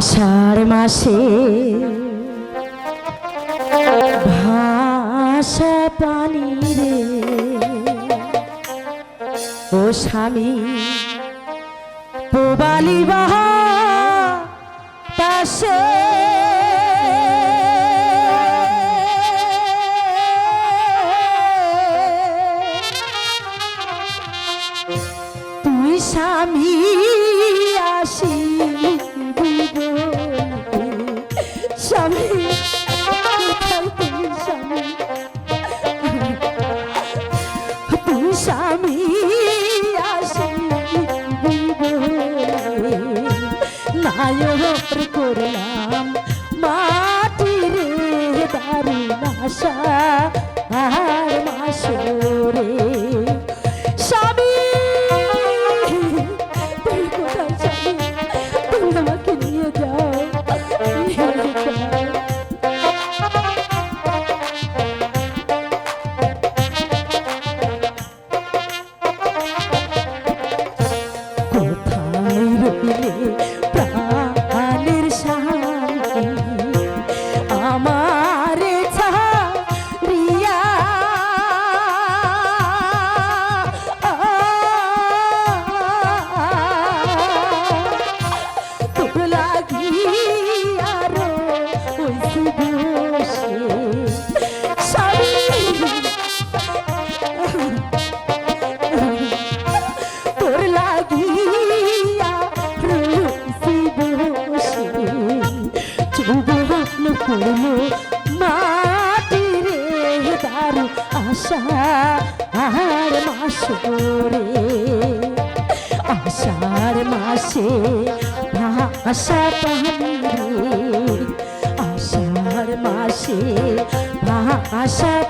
আষাঢ় মাসে ভাষা পানি রে। ও স্বামী পোবালি বাহা পাশে। তুই স্বামী স্বামী আসি নায়র করলাম মাটির দারুণ আশা আর মাসরে আশা আর মাসরে আষাঢ় মাসে ভাষা পাহাড় আষাঢ় মাসে ভাষা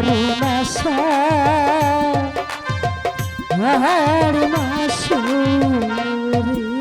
করুণা সার মাসুরি।